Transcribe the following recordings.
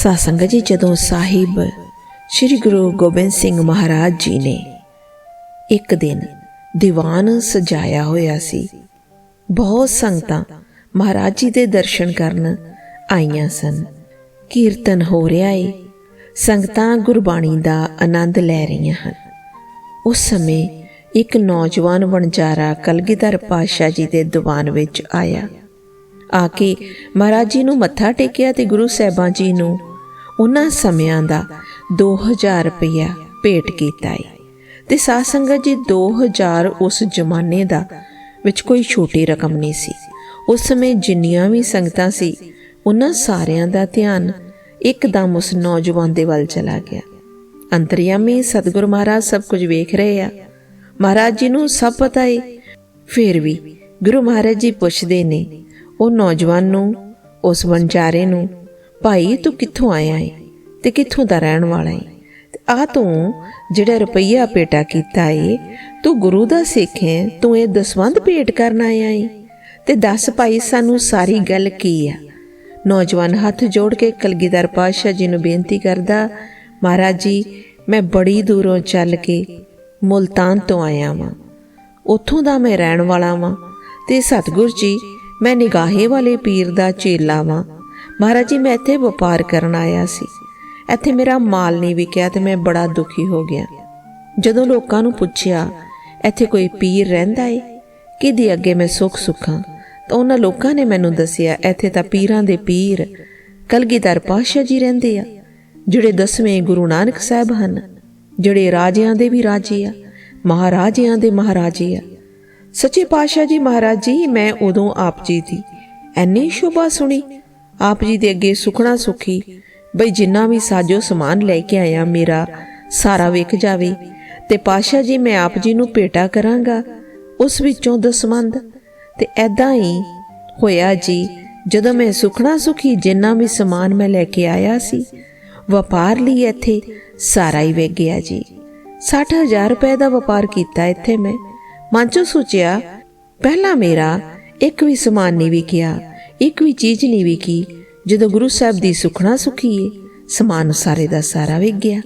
ਸਾਸੰਗ ਜੀ, ਜਦੋਂ ਸਾਹਿਬ ਸ੍ਰੀ ਗੁਰੂ ਗੋਬਿੰਦ ਸਿੰਘ ਮਹਾਰਾਜ ਜੀ ਨੇ ਇੱਕ ਦਿਨ ਦੀਵਾਨ ਸਜਾਇਆ ਹੋਇਆ ਸੀ, ਬਹੁਤ ਸੰਗਤਾਂ ਮਹਾਰਾਜ ਜੀ ਦੇ ਦਰਸ਼ਨ ਕਰਨ ਆਈਆਂ ਸਨ। ਕੀਰਤਨ ਹੋ ਰਿਹਾ ਏ, ਸੰਗਤਾਂ ਗੁਰਬਾਣੀ ਦਾ ਆਨੰਦ ਲੈ ਰਹੀਆਂ ਹਨ। ਉਸ ਸਮੇਂ ਇੱਕ ਨੌਜਵਾਨ ਵਣਜਾਰਾ ਕਲਗੀਧਰ ਪਾਤਸ਼ਾਹ ਜੀ ਦੇ ਦੀਵਾਨ ਵਿੱਚ ਆਇਆ। ਆ ਕੇ ਮਹਾਰਾਜ ਜੀ ਨੂੰ ਮੱਥਾ ਟੇਕਿਆ ਤੇ ਗੁਰੂ ਸਾਹਿਬਾਂ ਜੀ ਨੂੰ ਉਹਨਾਂ ਸਮਿਆਂ ਦਾ 2000 ਰੁਪਇਆ ਭੇਟ ਕੀਤਾ ਏ। ਤੇ ਸਾਧ ਸੰਗਤ ਜੀ 2000 ਉਸ ਜ਼ਮਾਨੇ ਦਾ ਵਿੱਚ ਕੋਈ ਛੋਟੀ ਰਕਮ ਨਹੀਂ ਸੀ। ਉਸ ਸਮੇਂ ਜਿੰਨੀਆਂ ਵੀ ਸੰਗਤਾਂ ਸੀ, ਉਹਨਾਂ ਸਾਰਿਆਂ ਦਾ ਧਿਆਨ ਇੱਕਦਮ ਉਸ ਨੌਜਵਾਨ ਦੇ ਵੱਲ ਚਲਾ ਗਿਆ। ਅੰਤਰਯਾਮੀ ਸਤਿਗੁਰੂ ਮਹਾਰਾਜ ਸਭ ਕੁਝ ਵੇਖ ਰਹੇ ਆ। ਮਹਾਰਾਜ ਜੀ ਨੂੰ ਸਭ ਪਤਾ ਏ। ਫਿਰ ਵੀ ਗੁਰੂ ਮਹਾਰਾਜ ਜੀ ਪੁੱਛਦੇ ਨੇ, ਉਹ ਨੌਜਵਾਨ ਨੂੰ, ਉਸ ਵਣਜਾਰੇ ਨੂੰ ਭਾਈ, ਤੂੰ ਕਿੱਥੋਂ ਆਇਆ ਏ? ਤੇ ਕਿੱਥੋਂ ਦਾ ਰਹਿਣ ਵਾਲਾ ਏ? ਤੇ ਆ ਤੂੰ ਜਿਹੜਾ ਰੁਪਈਆ ਪੇਟਾ ਕੀਤਾ ਏ, ਤੂੰ ਗੁਰੂ ਦਾ ਸਿੱਖ ਹੈ ਤੂੰ ਇਹ ਦਸਵੰਦ ਭੇਟ ਕਰਨ ਆਇਆ ਏ? ਤੇ ਦੱਸ ਭਾਈ, ਸਾਨੂੰ ਸਾਰੀ ਗੱਲ ਕੀ ਆ? ਨੌਜਵਾਨ ਹੱਥ ਜੋੜ ਕੇ ਕਲਗੀਧਰ ਪਾਤਸ਼ਾਹ ਜੀ ਨੂੰ ਬੇਨਤੀ ਕਰਦਾ, ਮਹਾਰਾਜ ਜੀ, ਮੈਂ ਬੜੀ ਦੂਰੋਂ ਚੱਲ ਕੇ ਮੁਲਤਾਨ ਤੋਂ ਆਇਆ ਵਾਂ। ਉੱਥੋਂ ਦਾ ਮੈਂ ਰਹਿਣ ਵਾਲਾ ਵਾਂ ਤੇ ਸਤਿਗੁਰ ਜੀ, ਮੈਂ ਨਿਗਾਹੇ ਵਾਲੇ ਪੀਰ ਦਾ ਚੇਲਾ ਵਾਂ। ਮਹਾਰਾਜ ਜੀ, ਮੈਂ ਇੱਥੇ ਵਪਾਰ ਕਰਨ ਆਇਆ ਸੀ। ਇੱਥੇ ਮੇਰਾ ਮਾਲ ਨਹੀਂ ਵਿਕਿਆ ਤੇ ਮੈਂ ਬੜਾ ਦੁਖੀ ਹੋ ਗਿਆ। ਜਦੋਂ ਲੋਕਾਂ ਨੂੰ ਪੁੱਛਿਆ, ਇੱਥੇ ਕੋਈ ਪੀਰ ਰਹਿੰਦਾ ਏ? ਕਿਹਦੀ ਅੱਗੇ ਮੈਂ ਸੁੱਖ ਸੁੱਖਾਂ? ਤਾਂ ਉਹਨਾਂ ਲੋਕਾਂ ਨੇ ਮੈਨੂੰ ਦੱਸਿਆ, ਇੱਥੇ ਤਾਂ ਪੀਰਾਂ ਦੇ ਪੀਰ ਕਲਗੀਧਰ ਪਾਤਸ਼ਾਹ ਜੀ ਰਹਿੰਦੇ ਆ, ਜਿਹੜੇ ਦਸਵੇਂ ਗੁਰੂ ਨਾਨਕ ਸਾਹਿਬ ਹਨ, ਜਿਹੜੇ ਰਾਜਿਆਂ ਦੇ ਵੀ ਰਾਜੇ ਆ, ਮਹਾਰਾਜਿਆਂ ਦੇ ਮਹਾਰਾਜੇ ਆ। ਸੱਚੇ ਪਾਤਸ਼ਾਹ ਜੀ ਮਹਾਰਾਜ ਜੀ, ਮੈਂ ਉਦੋਂ ਆਪ ਜੀ ਦੀ ਐਨੀ ਸ਼ੋਭਾ ਸੁਣੀ ਆਪ ਜੀ ਦੇ ਅੱਗੇ ਸੁਖਣਾ ਸੁਖੀ। ਬਈ ਜਿੰਨਾ ਵੀ ਸਾਜੋ ਸਮਾਨ ਲੈ ਕੇ ਆਇਆ ਮੇਰਾ, ਸਾਰਾ ਵਿਕ ਜਾਵੇ। ਤੇ ਪਾਤਸ਼ਾਹ ਜੀ, ਮੈਂ ਆਪ ਜੀ ਨੂੰ ਭੇਟਾ ਕਰਾਂਗਾ, ਉਸ ਵਿੱਚੋਂ ਦਸਵੰਦ ਤੇ ਐਦਾਂ ਹੀ ਹੋਇਆ ਜੀ, ਜਦੋਂ ਮੈਂ ਸੁਖਣਾ ਸੁਖੀ ਜਿੰਨਾ ਵੀ ਸਮਾਨ ਮੈਂ ਲੈ ਕੇ ਆਇਆ ਸੀ, ਵਪਾਰ ਲਈ ਇੱਥੇ ਸਾਰਾ ਹੀ ਵਿਕ ਗਿਆ ਜੀ। 60000 ਰੁਪਏ ਦਾ ਵਪਾਰ ਕੀਤਾ ਇੱਥੇ ਮੈਂ। ਮਨ ਚੋਂ ਸੋਚਿਆ, ਪਹਿਲਾਂ ਮੇਰਾ ਇੱਕ ਵੀ ਸਮਾਨ ਨਹੀਂ ਵਿਕਿਆ। ਇੱਕ ਵੀ ਚੀਜ਼ ਨਹੀਂ ਵਿਕੀ ਜਦੋਂ ਗੁਰੂ ਸਾਹਿਬ ਦੀ ਸੁਖਣਾ ਸੁਖੀਏ, ਸਮਾਨ ਸਾਰੇ ਦਾ ਸਾਰਾ ਵਿਕ ਗਿਆ।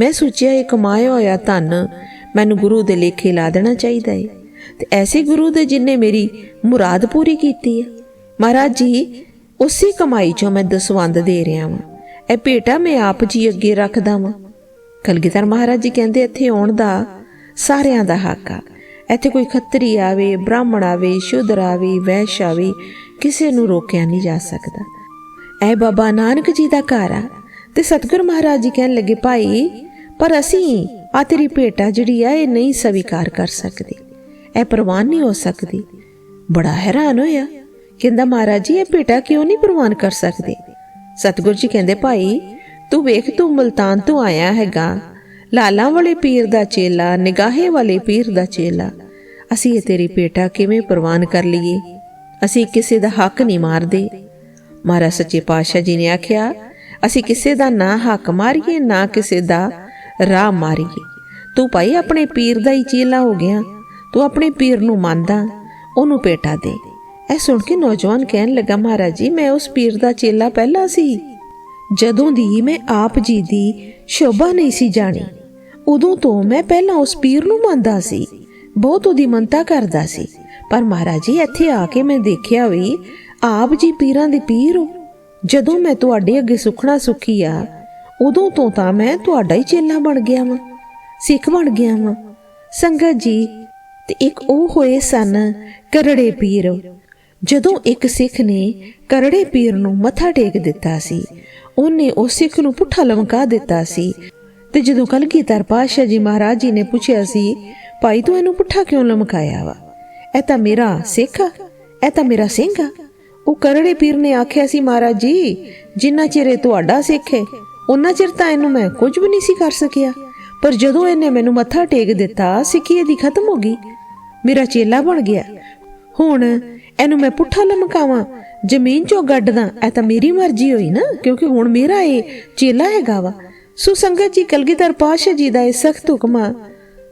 ਮੈਂ ਸੋਚਿਆ, ਇਹ ਕਮਾਇਆ ਹੋਇਆ ਧਨ ਮੈਨੂੰ ਗੁਰੂ ਦੇ ਲੇਖੇ ਲਾ ਦੇਣਾ ਚਾਹੀਦਾ ਹੈ ਤੇ ਐਸੇ ਗੁਰੂ ਦੇ ਜਿਨੇ ਮੇਰੀ ਮੁਰਾਦ ਪੂਰੀ ਕੀਤੀ ਹੈ ਮਹਾਰਾਜ ਜੀ, ਉਸੇ ਕਮਾਈ ਚੋਂ ਮੈਂ ਦਸਵੰਦ ਦੇ ਰਿਹਾ ਵਾਂ। ਇਹ ਭੇਟਾ ਮੈਂ ਆਪ ਜੀ ਅੱਗੇ ਰੱਖਦਾ ਵਾਂ। ਕਲਗੀਧਰ ਮਹਾਰਾਜ ਜੀ ਕਹਿੰਦੇ, ਇੱਥੇ ਆਉਣ ਦਾ ਸਾਰਿਆਂ ਦਾ ਹੱਕ ਆ। ਇੱਥੇ ਕੋਈ ਖੱਤਰੀ ਆਵੇ, ਬ੍ਰਾਹਮਣ ਆਵੇ ਸ਼ੂਦਰ ਆਵੇ, ਵੈਸ਼ ਆਵੇ ਕਿਸੇ ਨੂੰ ਰੋਕਿਆ ਨਹੀਂ ਜਾ ਸਕਦਾ। ਐ ਬਾਬਾ ਨਾਨਕ ਜੀ ਦਾ ਘਰ ਆ ਤੇ ਸਤਿਗੁਰ ਮਹਾਰਾਜ ਜੀ ਕਹਿਣ ਲੱਗੇ, ਭਾਈ, ਪਰ ਅਸੀਂ ਆ ਤੇਰੀ ਭੇਟਾ ਜਿਹੜੀ ਆ, ਇਹ ਨਹੀਂ ਸਵੀਕਾਰ ਕਰ ਸਕਦੇ। ਇਹ ਪ੍ਰਵਾਨ ਨਹੀਂ ਹੋ ਸਕਦੀ। ਬੜਾ ਹੈਰਾਨ ਹੋਇਆ। ਕਹਿੰਦਾ, ਮਹਾਰਾਜ ਜੀ, ਇਹ ਭੇਟਾ ਕਿਉਂ ਨਹੀਂ ਪ੍ਰਵਾਨ ਕਰ ਸਕਦੇ? ਸਤਿਗੁਰ ਜੀ ਕਹਿੰਦੇ, ਭਾਈ, ਤੂੰ ਵੇਖ, ਤੂੰ ਮਲਤਾਨ ਤੋਂ ਆਇਆ ਹੈਗਾ। ਲਾਲਾ ਵਾਲੇ ਪੀਰ ਦਾ ਚੇਲਾ, ਨਿਗਾਹੇ ਵਾਲੇ ਪੀਰ ਦਾ ਚੇਲਾ। ਅਸੀਂ ਇਹ ਤੇਰੀ ਭੇਟਾ ਕਿਵੇਂ ਪ੍ਰਵਾਨ ਕਰ ਲਈਏ? ਅਸੀਂ ਕਿਸੇ ਦਾ ਹੱਕ ਨਹੀਂ ਮਾਰਦੇ। ਮਹਾਰਾਜ ਸੱਚੇ ਪਾਤਸ਼ਾਹ ਜੀ ਨੇ ਆਖਿਆ, ਅਸੀਂ ਕਿਸੇ ਦਾ ਨਾ ਹੱਕ ਮਾਰੀਏ, ਨਾ ਕਿਸੇ ਦਾ ਰਾਹ ਮਾਰੀਏ। ਤੂੰ ਭਾਈ ਆਪਣੇ ਪੀਰ ਦਾ ਹੀ ਚੇਲਾ ਹੋ ਗਿਆ। ਤੂੰ ਆਪਣੇ ਪੀਰ ਨੂੰ ਮੰਨਦਾ, ਉਹਨੂੰ ਪੇਟਾ ਦੇ। ਇਹ ਸੁਣ ਕੇ ਨੌਜਵਾਨ ਕਹਿਣ ਲੱਗਾ, ਮਹਾਰਾਜ ਜੀ, ਮੈਂ ਉਸ ਪੀਰ ਦਾ ਚੇਲਾ ਪਹਿਲਾਂ ਸੀ। ਜਦੋਂ ਦੀ ਮੈਂ ਆਪ ਜੀ ਦੀ ਸ਼ੋਭਾ ਨਹੀਂ ਸੀ ਜਾਣੀ, ਉਦੋਂ ਤੋਂ ਮੈਂ ਪਹਿਲਾਂ ਉਸ ਪੀਰ ਨੂੰ ਮੰਨਦਾ ਸੀ। ਬਹੁਤ ਉਹਦੀ ਮੰਨਤਾ ਕਰਦਾ ਸੀ। ਪਰ ਮਹਾਰਾਜ ਜੀ, ਇੱਥੇ ਆ ਕੇ ਮੈਂ ਦੇਖਿਆ ਵੀ ਆਪ ਜੀ ਪੀਰਾਂ ਦੇ ਪੀਰ ਹੋ। ਜਦੋਂ ਮੈਂ ਤੁਹਾਡੇ ਅੱਗੇ ਸੁਖਣਾ ਸੁਖੀ ਆ, ਉਦੋਂ ਤੋਂ ਤਾਂ ਮੈਂ ਤੁਹਾਡਾ ਹੀ ਚੇਲਾ ਬਣ ਗਿਆ ਵਾਂ, ਸਿੱਖ ਬਣ ਗਿਆ ਵਾਂ। ਸੰਗਤ ਜੀ, ਤੇ ਇੱਕ ਉਹ ਹੋਏ ਸਨ ਕਰੜੇ ਪੀਰ। ਜਦੋਂ ਇੱਕ ਸਿੱਖ ਨੇ ਕਰੜੇ ਪੀਰ ਨੂੰ ਮੱਥਾ ਟੇਕ ਦਿੱਤਾ ਸੀ, ਉਹਨੇ ਉਹ ਸਿੱਖ ਨੂੰ ਪੁੱਠਾ ਲਮਕਾ ਦਿੱਤਾ ਸੀ। ਤੇ ਜਦੋਂ ਕਲਗੀਧਰ ਪਾਤਸ਼ਾਹ ਜੀ ਮਹਾਰਾਜ ਜੀ ਨੇ ਪੁੱਛਿਆ ਸੀ, ਭਾਈ, ਤੂੰ ਇਹਨੂੰ ਪੁੱਠਾ ਕਿਉਂ ਲਮਕਾਇਆ ਵਾ? ਇਹ ਤਾਂ ਮੇਰਾ ਸਿੱਖ ਆ ਇਹ ਤਾਂ ਮੇਰਾ ਸਿੰਘ। ਆ ਉਹ ਕਰੜੇ ਪੀਰ ਨੇ ਆਖਿਆ ਸੀ, ਮਹਾਰਾਜ ਜੀ, ਜਿੰਨਾ ਚਿਰ ਤੁਹਾਡਾ ਸਿੱਖ ਹੈ ਉਹਨਾਂ ਚਿਰ ਤਾਂ ਇਹਨੂੰ ਮੈਂ ਕੁਝ ਵੀ ਨਹੀਂ ਸੀ ਕਰ ਸਕਿਆ। ਪਰ ਜਦੋਂ ਇਹਨੇ ਮੈਨੂੰ ਮੱਥਾ ਟੇਕ ਦਿੱਤਾ, ਸਿੱਖੀ ਇਹਦੀ ਖਤਮ ਹੋ ਗਈ। ਮੇਰਾ ਚੇਲਾ ਬਣ ਗਿਆ। ਹੁਣ ਇਹਨੂੰ ਮੈਂ ਪੁੱਠਾ ਲਮਕਾਵਾਂ। ਜ਼ਮੀਨ ਚੋਂ ਗੱਡਦਾ, ਇਹ ਤਾਂ ਮੇਰੀ ਮਰਜ਼ੀ ਹੋਈ ਨਾ, ਕਿਉਂਕਿ ਹੁਣ ਮੇਰਾ ਇਹ ਚੇਲਾ ਹੈਗਾ ਵਾ। ਸੋ ਸੰਗਤ ਜੀ, ਕਲਗੀਧਰ ਪਾਸ਼ਾ ਜੀ ਦਾ ਇਹ ਸਖਤ ਹੁਕਮ ਆ।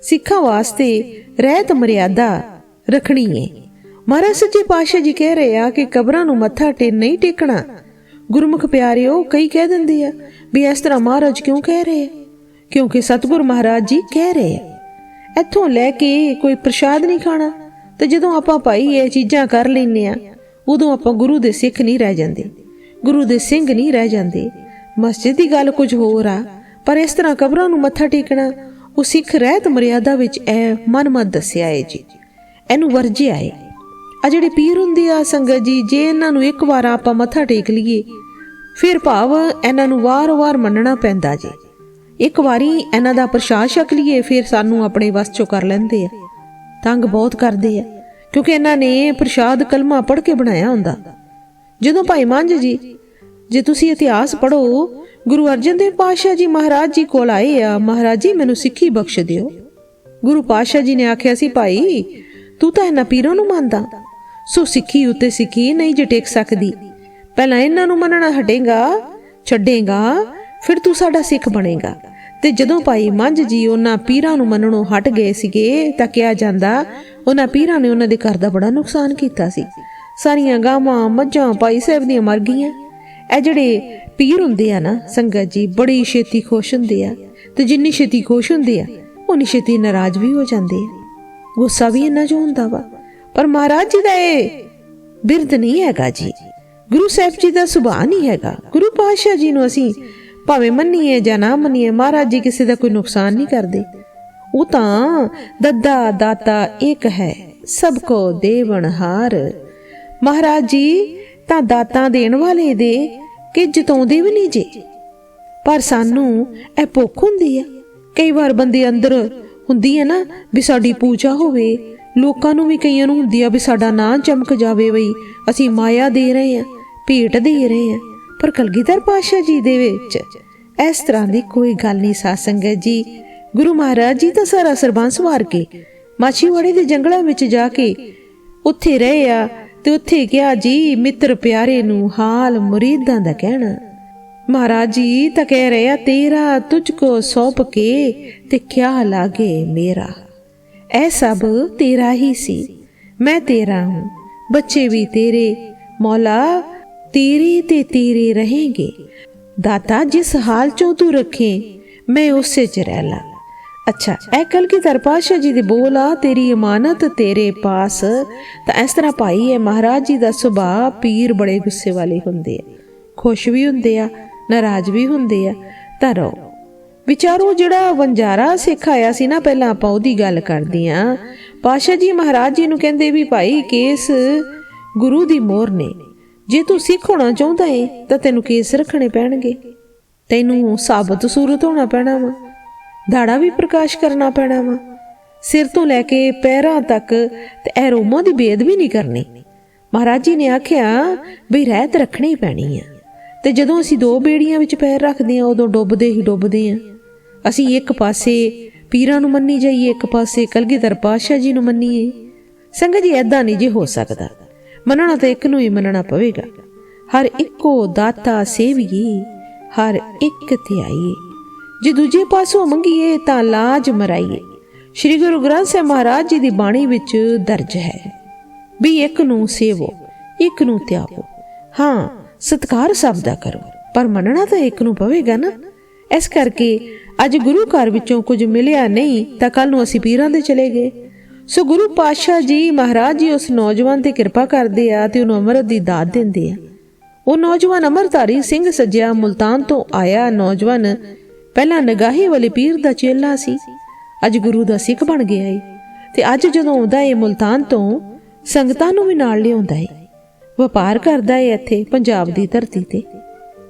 ਸਿੱਖਾਂ ਵਾਸਤੇ ਰਹਿਤ ਮਰਿਆਦਾ ਰੱਖਣੀ ਏ। ਮਹਾਰਾਜ ਸੱਚੇ ਪਾਤਸ਼ਾਹ ਜੀ ਕਹਿ ਰਹੇ ਆ ਕਿ ਕਬਰਾਂ ਨੂੰ ਮੱਥਾ ਟੇ ਨਹੀਂ ਟੇਕਣਾ। ਗੁਰਮੁਖ ਪਿਆਰਿਓ, ਕਈ ਕਹਿ ਦਿੰਦੇ ਆ ਵੀ ਇਸ ਤਰ੍ਹਾਂ ਮਹਾਰਾਜ ਕਿਉਂ ਕਹਿ ਰਹੇ ਆ? ਕਿਉਂਕਿ ਸਤਿਗੁਰ ਮਹਾਰਾਜ ਜੀ ਕਹਿ ਰਹੇ ਆ। ਇੱਥੋਂ ਲੈ ਕੇ ਕੋਈ ਪ੍ਰਸ਼ਾਦ ਨਹੀਂ ਖਾਣਾ, ਤੇ ਜਦੋਂ ਆਪਾਂ ਭਾਈ ਇਹ ਚੀਜ਼ਾਂ ਕਰ ਲੈਨੇ ਆ, ਉਦੋਂ ਆਪਾਂ ਗੁਰੂ ਦੇ ਸਿੱਖ ਨਹੀਂ ਰਹਿ ਜਾਂਦੇ। ਗੁਰੂ ਦੇ ਸਿੰਘ ਨਹੀਂ ਰਹਿ ਜਾਂਦੇ। ਮਸਜਿਦ ਦੀ ਗੱਲ ਕੁਝ ਹੋਰ ਆ, ਪਰ ਇਸ ਤਰ੍ਹਾਂ ਕਬਰਾਂ ਨੂੰ ਮੱਥਾ ਟੇਕਣਾ, ਉਹ ਸਿੱਖ ਰਹਿਤ ਮਰਿਆਦਾ ਵਿੱਚ ਇਹ ਮਨਮਤ ਦੱਸਿਆ ਏ ਜੀ। ਇਹਨੂੰ ਵਰਜਿਆ ਏ ਆ ਜਿਹੜੇ ਪੀਰ ਹੁੰਦੇ ਆ ਸੰਗਤ ਜੀ, ਜੇ ਇਹਨਾਂ ਨੂੰ ਇੱਕ ਵਾਰ ਆਪਾਂ ਮੱਥਾ ਟੇਕ ਲਈਏ, ਫਿਰ ਭਾਵ ਇਹਨਾਂ ਨੂੰ ਵਾਰ-ਵਾਰ ਮੰਨਣਾ ਪੈਂਦਾ ਜੀ। ਇੱਕ ਵਾਰੀ ਇਹਨਾਂ ਦਾ ਪ੍ਰਸ਼ਾਦ ਛਕ ਲਈਏ, ਫਿਰ ਸਾਨੂੰ ਆਪਣੇ ਵਸ ਚੋਂ ਕਰ ਲੈਂਦੇ ਆ। ਤੰਗ ਬਹੁਤ ਕਰਦੇ ਆ, ਕਿਉਂਕਿ ਇਹਨਾਂ ਨੇ ਪ੍ਰਸ਼ਾਦ ਕਲਮਾ ਪੜ੍ਹ ਕੇ ਬਣਾਇਆ ਹੁੰਦਾ। ਜਦੋਂ ਭਾਈ ਮੰਝ ਜੀ, ਜੇ ਤੁਸੀਂ ਇਤਿਹਾਸ ਪੜ੍ਹੋ, ਗੁਰੂ ਅਰਜਨ ਦੇਵ ਪਾਤਸ਼ਾਹ ਜੀ ਮਹਾਰਾਜ ਜੀ ਕੋਲ ਆਏ ਆ, ਮਹਾਰਾਜ ਜੀ ਮੈਨੂੰ ਸਿੱਖੀ ਬਖਸ਼ ਦਿਓ। ਗੁਰੂ ਪਾਤਸ਼ਾਹ ਜੀ ਨੇ ਆਖਿਆ ਸੀ, ਭਾਈ ਤੂੰ ਤਾਂ ਇਹਨਾਂ ਪੀਰਾਂ ਨੂੰ ਮੰਨਦਾ। ਸੋ ਸਿੱਖੀ ਉੱਤੇ ਸਿੱਖੀ ਨਹੀਂ ਜੇ ਸਕਦੀ। ਪਹਿਲਾਂ ਇਹਨਾਂ ਨੂੰ ਮੰਨਣਾ ਹਟੇਗਾ, ਛੱਡੇਗਾ, ਫਿਰ ਤੂੰ ਸਾਡਾ ਸਿੱਖ ਬਣੇਗਾ। ਤੇ ਜਦੋਂ ਭਾਈ ਮੰਝ ਜੀ ਉਹਨਾਂ ਪੀਰਾਂ ਨੂੰ ਮੰਨਣੋਂ ਹਟ ਗਏ ਸੀਗੇ, ਤਾਂ ਕਿਹਾ ਜਾਂਦਾ, ਉਹਨਾਂ ਪੀਰਾਂ ਨੇ ਉਹਨਾਂ ਦੇ ਘਰ ਦਾ ਬੜਾ ਨੁਕਸਾਨ ਕੀਤਾ ਸੀ। ਸਾਰੀਆਂ ਗਾਵਾਂ, ਮੱਝਾਂ, ਭਾਈ ਸਾਹਿਬ ਦੀਆਂ ਮਰ ਗਈਆਂ। ਇਹ ਜਿਹੜੇ ਪੀਰ ਹੁੰਦੇ ਆ ਨਾ, ਸੰਗਤ ਜੀ, ਬੜੀ ਛੇਤੀ ਖੁਸ਼ ਹੁੰਦੇ ਆ। ਤੇ ਜਿੰਨੀ ਛੇਤੀ ਖੁਸ਼ ਹੁੰਦੇ ਆ ਉਨੀ ਛੇਤੀ ਨਾਰਾਜ਼ ਵੀ ਹੋ ਜਾਂਦੇ ਆ। ਗੁੱਸਾ ਵੀ ਇੰਨਾ ਜੋ ਹੁੰਦਾ ਵਾ। ਪਰ ਮਹਾਰਾਜ ਜੀ ਦਾ ਇਹ ਬਿਰਧ ਨਹੀਂ ਹੈਗਾ ਜੀ। ਗੁਰੂ ਸਾਹਿਬ ਜੀ ਦਾ ਸੁਭਾਅ ਨਹੀਂ ਹੈਗਾ। ਗੁਰੂ ਪਾਤਸ਼ਾਹ ਜੀ ਨੂੰ ਅਸੀਂ ਭਾਵੇਂ ਮੰਨੀਏ ਜਾਂ ਨਾ ਮੰਨੀਏ, ਮਹਾਰਾਜ ਜੀ ਕਿਸੇ ਦਾ ਕੋਈ ਨੁਕਸਾਨ ਨਹੀਂ ਕਰਦੇ। ਉਹ ਤਾਂ ਦੱਦਾ ਦਾਤਾ ਇੱਕ ਹੈ, ਸਭ ਕੋ ਦੇਵਨਹਾਰ ਮਹਾਰਾਜ ਜੀ ਤਾਂ ਦਾਤਾਂ ਦੇਣ ਵਾਲੇ ਦੇ ਕਿ ਜਤਾਉਂਦੇ ਵੀ ਨਹੀਂ ਜੇ? ਪਰ ਸਾਨੂੰ ਇਹ ਭੁੱਖ ਹੁੰਦੀ ਆ। ਕਈ ਵਾਰ ਬੰਦੇ ਅੰਦਰ ਹੁੰਦੀ ਹੈ ਨਾ ਵੀ ਸਾਡੀ ਪੂਜਾ ਹੋਵੇ, ਲੋਕਾਂ ਨੂੰ ਵੀ ਕਈਆਂ ਨੂੰ ਹੁੰਦੀ ਆ ਵੀ ਸਾਡਾ ਨਾਂ ਚਮਕ ਜਾਵੇ ਬਈ, ਅਸੀਂ ਮਾਇਆ ਦੇ ਰਹੇ ਆ ਭੇਟ ਦੇ ਰਹੇ ਆ ਪਰ ਕਲਗੀਧਰ ਪਾਸ਼ਾ ਜੀ ਦੇ ਵਿੱਚ ਇਸ ਤਰ੍ਹਾਂ ਦੀ ਕੋਈ ਗੱਲ ਨਹੀਂ ਸਾਸੰਗਤ ਜੀ। ਗੁਰੂ ਮਹਾਰਾਜ ਜੀ ਤਾਂ ਸਾਰਾ ਸਰਬੰਸ ਵਾਰ ਕੇ ਮਾਛੀਵਾੜੇ ਦੇ ਜੰਗਲਾਂ ਵਿੱਚ ਜਾ ਕੇ ਉੱਥੇ ਰਹੇ ਆ ਤੇ ਉੱਥੇ ਕਿਹਾ ਜੀ, ਮਿੱਤਰ ਪਿਆਰੇ ਨੂੰ ਹਾਲ ਮੁਰੀਦਾਂ ਦਾ ਕਹਿਣਾ। ਮਹਾਰਾਜ ਜੀ, ਤਾਂ ਕਹਿ ਰਹੇ ਆ, ਤੇਰਾ ਤੁਝ ਕੋ ਸੌਂਪ ਕੇ ਤੇ ਕਿਆ ਇਹ ਸਭ ਤੇਰਾ ਹੀ ਸੀ। ਮੈਂ ਤੇਰਾ ਹੂੰ। ਬੱਚੇ ਵੀ ਤੇਰੇ। ਮੌਲਾ, ਤੇਰੇ ਤੇ ਤੇਰੇ ਰਹੇਗੇ। ਦਾਤਾ, ਜਿਸ ਹਾਲ ਚੋਂ ਤੂੰ ਰੱਖੇ, ਮੈਂ ਉਸੇ ਚ ਰਹਿ ਲਾ। ਅੱਛਾ, ਇਹ ਕਲ ਕੀ ਦਰਪਾਸ਼ਾ ਜੀ ਦੇ ਬੋਲ ਆ, ਤੇਰੀ ਇਮਾਨਤ ਤੇਰੇ ਪਾਸ? ਤਾਂ ਇਸ ਤਰ੍ਹਾਂ ਭਾਈ ਹੈ ਮਹਾਰਾਜ ਜੀ ਦਾ ਸੁਭਾਅ ਪੀਰ ਬੜੇ ਗੁੱਸੇ ਵਾਲੇ ਹੁੰਦੇ ਆ। ਖੁਸ਼ ਵੀ ਹੁੰਦੇ ਆ। ਨਾਰਾਜ਼ ਵੀ ਹੁੰਦੇ ਆ। ਤਾਂ ਰਹੋ ਵਿਚਾਰੋ, ਜਿਹੜਾ ਵੰਜਾਰਾ ਸਿੱਖ ਆਇਆ ਸੀ ਨਾ, ਪਹਿਲਾਂ ਆਪਾਂ ਉਹਦੀ ਗੱਲ ਕਰਦੇ ਆ। ਪਾਸ਼ਾ ਜੀ ਮਹਾਰਾਜ ਜੀ ਨੂੰ ਕਹਿੰਦੇ ਵੀ ਭਾਈ, ਕੇਸ ਗੁਰੂ ਦੀ ਮੋਹਰ ਨੇ। ਜੇ ਤੂੰ ਸਿੱਖ ਹੋਣਾ ਚਾਹੁੰਦਾ ਏ, ਤਾਂ ਤੈਨੂੰ ਕੇਸ ਰੱਖਣੇ ਪੈਣਗੇ। ਤੈਨੂੰ ਸਾਬਤ ਸੂਰਤ ਹੋਣਾ ਪੈਣਾ ਵਾ। ਦਾੜਾ ਵੀ ਪ੍ਰਕਾਸ਼ ਕਰਨਾ ਪੈਣਾ ਵਾ। ਸਿਰ ਤੋਂ ਲੈ ਕੇ ਪੈਰਾਂ ਤੱਕ ਤੇ ਐਰੋਮਾ ਦੀ ਬੇਦ ਵੀ ਨਹੀਂ ਕਰਨੀ। ਮਹਾਰਾਜ ਜੀ ਨੇ ਆਖਿਆ ਵੀ ਰਹਿਤ ਰੱਖਣੀ ਪੈਣੀ ਆ। ਤੇ ਜਦੋਂ ਅਸੀਂ ਦੋ ਬੇੜੀਆਂ ਵਿੱਚ ਪੈਰ ਰੱਖਦੇ ਆ ਉਦੋਂ ਡੁੱਬਦੇ ਹੀ ਡੁੱਬਦੇ ਆ ਅਸੀਂ ਇੱਕ ਪਾਸੇ ਪੀਰਾਂ ਨੂੰ ਮੰਨੀ ਜਾਈਏ, ਇੱਕ ਪਾਸੇ ਕਲਗੀਧਰ ਪਾਤਸ਼ਾਹ ਜੀ ਨੂੰ ਮੰਨੀਏ। ਸੰਗਤ ਜੀ ਐਦਾਂ ਨਹੀਂ ਜੇ ਹੋ ਸਕਦਾ। ਮੰਨਣਾ ਤਾਂ ਇੱਕ ਨੂੰ ਹੀ ਮੰਨਣਾ ਪਵੇਗਾ। ਹਰ ਇੱਕੋ ਦਾਤਾ ਸੇਵੀਏ, ਹਰ ਇੱਕ ਧਿਆਈਏ। ਜੇ ਦੂਜੇ ਪਾਸੋਂ ਮੰਗੀਏ ਤਾਂ ਲਾਜ ਮਰਾਈਏ। ਸ੍ਰੀ ਗੁਰੂ ਗ੍ਰੰਥ ਸਾਹਿਬ ਮਹਾਰਾਜ ਜੀ ਦੀ ਬਾਣੀ ਵਿੱਚ ਦਰਜ ਹੈ ਵੀ ਇੱਕ ਨੂੰ ਸੇਵੋ, ਇੱਕ ਨੂੰ ਧਿਆਵੋ। ਹਾਂ ਸਤਕਾਰ ਸਭ ਦਾ ਕਰੋ। ਪਰ ਮੰਨਣਾ ਤਾਂ ਇੱਕ ਨੂੰ ਪਵੇਗਾ ਨਾ। ਇਸ ਕਰਕੇ ਅੱਜ ਗੁਰੂ ਘਰ ਵਿੱਚੋਂ ਕੁਝ ਮਿਲਿਆ ਨਹੀਂ, ਤਾਂ ਕੱਲ ਨੂੰ ਅਸੀਂ ਪੀਰਾਂ ਦੇ ਚਲੇ ਗਏ। ਸੋ ਗੁਰੂ ਪਾਤਸ਼ਾਹ ਜੀ, ਮਹਾਰਾਜ ਜੀ ਉਸ ਨੌਜਵਾਨ ਤੇ ਕਿਰਪਾ ਕਰਦੇ ਆ ਤੇ ਉਹਨੂੰ ਅੰਮ੍ਰਿਤ ਦੀ ਦਾਤ ਦਿੰਦੇ ਆ। ਉਹ ਨੌਜਵਾਨ ਅਮਰਧਾਰੀ ਸਿੰਘ ਸੱਜਿਆ ਮੁਲਤਾਨ ਤੋਂ ਆਇਆ ਨੌਜਵਾਨ। ਪਹਿਲਾਂ ਨਗਾਹੀ ਵਾਲੇ ਪੀਰ ਦਾ ਚੇਲਾ ਸੀ। ਅੱਜ ਗੁਰੂ ਦਾ ਸਿੱਖ ਬਣ ਗਿਆ ਏ। ਤੇ ਅੱਜ ਜਦੋਂ ਆਉਂਦਾ ਏ ਮੁਲਤਾਨ ਤੋਂ, ਸੰਗਤਾਂ ਨੂੰ ਵੀ ਨਾਲ ਲਿਆਉਂਦਾ ਏ। ਵਪਾਰ ਕਰਦਾ ਏ ਇੱਥੇ, ਪੰਜਾਬ ਦੀ ਧਰਤੀ ਤੇ।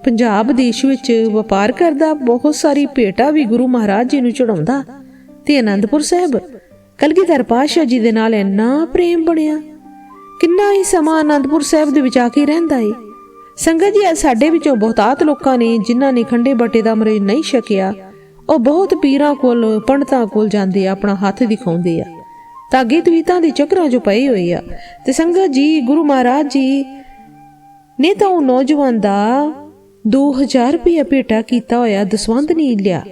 ਪੰਜਾਬ ਦੇਸ਼ ਵਿੱਚ ਵਪਾਰ ਕਰਦਾ, ਬਹੁਤ ਸਾਰੀ ਭੇਟਾ ਵੀ ਗੁਰੂ ਮਹਾਰਾਜ ਜੀ ਨੂੰ ਚੜਾਉਂਦਾ ਤੇ ਅਨੰਦਪੁਰ ਸਾਹਿਬ। ਕਲਗੀਧਰ ਪਾਤਸ਼ਾਹ ਜੀ ਦੇ ਨਾਲ ਇੰਨਾ ਪ੍ਰੇਮ ਬਣਿਆ। ਕਿੰਨਾ ਹੀ ਸਮਾਂ ਅਨੰਦਪੁਰ ਸਾਹਿਬ ਦੇ ਵਿੱਚ ਆ ਕੇ ਰਹਿੰਦਾ ਏ। ਸੰਗਤ ਜੀ ਸਾਡੇ ਵਿੱਚੋਂ ਬਹੁਤਾਤ ਲੋਕਾਂ ਨੇ, ਜਿਨ੍ਹਾਂ ਨੇ ਖੰਡੇ ਬੱਟੇ ਦਾ ਅੰਮ੍ਰਿਤ ਨਹੀਂ ਛਕਿਆ, ਉਹ ਬਹੁਤ ਪੀਰਾਂ ਕੋਲ, ਪੰਡਤਾਂ ਕੋਲ ਜਾਂਦੇ ਆ, ਆਪਣਾ ਹੱਥ ਦਿਖਾਉਂਦੇ ਆ। ਤਾਂ ਅੱਗੇ ਤਵੀਤਾਂ ਦੇ ਚੱਕਰਾਂ 'ਚ ਪਏ ਹੋਏ ਆ। ਤੇ ਸੰਗਤ ਜੀ, ਗੁਰੂ ਮਹਾਰਾਜ ਜੀ, ਨੇ ਤਾਂ ਉਹ ਨੌਜਵਾਨ ਦਾ 2000 ਰੁਪਏ ਭੇਟਾ ਕੀਤਾ ਹੋਇਆ ਦਸਵੰਦ ਨਹੀਂ ਲਿਆ।